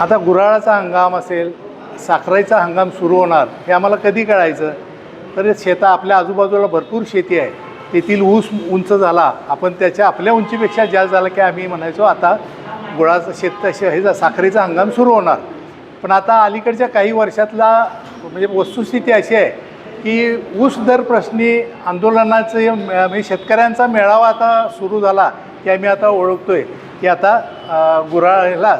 आता गुऱ्हाळाचा हंगाम असेल साखरेचा हंगाम सुरू होणार हे आम्हाला कधी कळायचं? तर शेता आपल्या आजूबाजूला भरपूर शेती आहे. तेथील ऊस उंच झाला आपण त्याच्या आपल्या उंचीपेक्षा जास्त झाला की आम्ही म्हणायचो आता गुळाचं शेत हे साखरेचा हंगाम सुरू होणार. पण आता अलीकडच्या काही वर्षातला म्हणजे वस्तुस्थिती अशी आहे की ऊस दर प्रश्नी आंदोलनाचं मे- म्हणजे शेतकऱ्यांचा मेळावा आता सुरू झाला की आम्ही आता ओळखतो आहे की आता अ,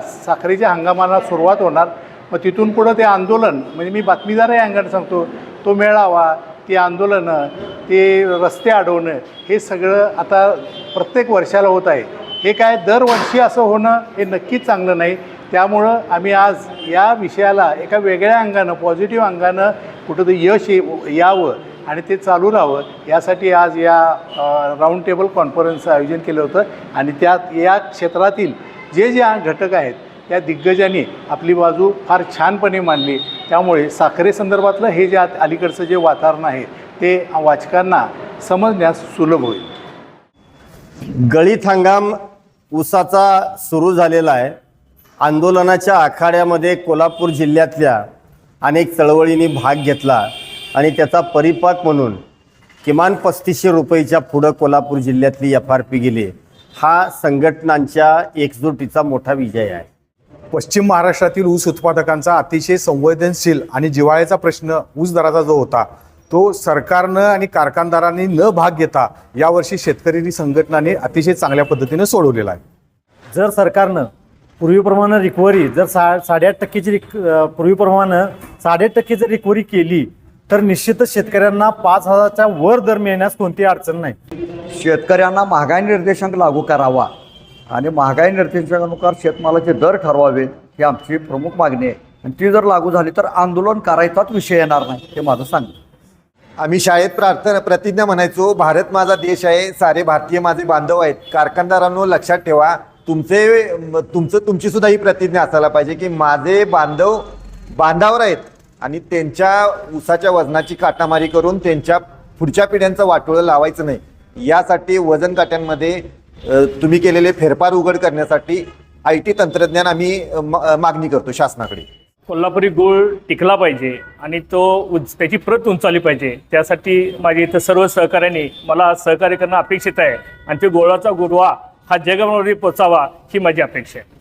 साखरेच्या हंगामाला सुरुवात होणार. मग तिथून पुढं ते आंदोलन म्हणजे मी बातमीदारही अंगाने अंगण सांगतो तो मेळावा ती आंदोलनं ते रस्ते अडवणं हे सगळं आता प्रत्येक वर्षाला होत आहे. हे काय दरवर्षी असं होणं हे नक्कीच चांगलं नाही. त्यामुळं आम्ही आज या विषयाला एका वेगळ्या अंगानं पॉझिटिव्ह अंगानं कुठंतरी यश ये- यावं. आणि ते चालू राहावं. यासाठी आज या राऊंड टेबल कॉन्फरन्सचं आयोजन केलं होतं. आणि त्यात या क्षेत्रातील जे जे घटक आहेत त्या दिग्गजांनी आपली बाजू फार छानपणे मांडली. त्यामुळे साखरेसंदर्भातलं हे जे अलीकडचं जे वातावरण आहे ते वाचकांना समजण्यास सुलभ होईल. गळीत हंगाम उसाचा सुरू झालेला आहे. आंदोलनाच्या आखाड्यामध्ये कोल्हापूर जिल्ह्यातल्या अनेक चळवळींनी भाग घेतला. आणि त्याचा परिपाक म्हणून किमान पस्तीसशे रुपयेच्या पुढं कोल्हापूर जिल्ह्यातली एफ आर पी गेली. हा संघटनांच्या एकजुटीचा मोठा विजय आहे. पश्चिम महाराष्ट्रातील ऊस उत्पादकांचा अतिशय संवेदनशील आणि जिव्हाळ्याचा प्रश्न ऊस दराचा जो होता तो सरकारनं आणि कारखानदारांनी न भाग घेता यावर्षी शेतकरी संघटनांनी अतिशय चांगल्या पद्धतीने सोडवलेला आहे. जर सरकारनं पूर्वीप्रमाणे रिकव्हरी जर सा साडेआठ टक्केची रिक पूर्वीप्रमाणे साडेआठ टक्के जर रिकव्हरी केली तर निश्चितच शेतकऱ्यांना पाच हजारच्या वर दर मिळण्यास कोणतीही अडचण नाही. शेतकऱ्यांना महागाई निर्देशांक लागू करावा आणि महागाई निर्देशांकानुसार शेतमालाचे दर ठरवावे ही आमची प्रमुख मागणी आहे. आणि ती जर लागू झाली तर आंदोलन करायचाच विषय येणार नाही हे माझं सांगणं आम्ही शाळेत प्रार्थना प्रतिज्ञा म्हणायचो भारत माझा देश आहे सारे भारतीय माझे बांधव आहेत. कारखानदारांनो लक्षात ठेवा तुमचे तुमचं तुमची सुद्धा ही प्रतिज्ञा असायला पाहिजे की माझे बांधव बांधावर आहेत. आणि त्यांच्या ऊसाच्या वजनाची काटामारी करून त्यांच्या पुढच्या पिढ्यांचं वाटोळं लावायचं नाही. यासाठी वजन काट्यांमध्ये तुम्ही केलेले फेरफार उघड करण्यासाठी आय टी तंत्रज्ञान आम्ही मागणी करतो शासनाकडे. कोल्हापुरी गोळ टिकला पाहिजे आणि तो उंच त्याची प्रत उंचावली पाहिजे. त्यासाठी माझ्या इथं सर्व सहकाऱ्यांनी मला सहकार्य करणं अपेक्षित आहे. आणि ते गोळाचा गुरवा हा जगभरामध्ये पोचावा ही माझी अपेक्षा आहे.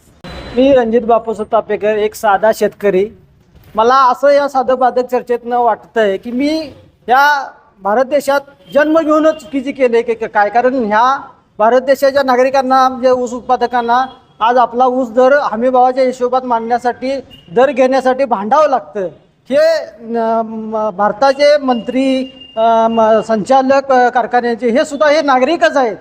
मी रणजित बापूस तापेकर एक साधा शेतकरी. मला असं या साधं बाधक चर्चेतनं वाटतंय की मी या भारत देशात जन्म घेऊनच चुकीची केली की की काय? कारण ह्या भारत देशाच्या नागरिकांना म्हणजे ऊस उत्पादकांना आज आपला ऊस दर हमीभावाच्या हिशोबात मांडण्यासाठी दर घेण्यासाठी भांडावं लागतं. हे भारताचे मंत्री संचालक कारखान्याचे हे सुद्धा हे नागरिकच आहेत.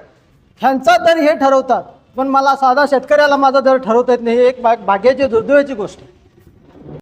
ह्यांचा दर हे ठरवतात. पण मला साधा शेतकऱ्याला माझा दर ठरवता येत नाही. एक भाग भाग्याची दुर्दैवाची गोष्ट आहे.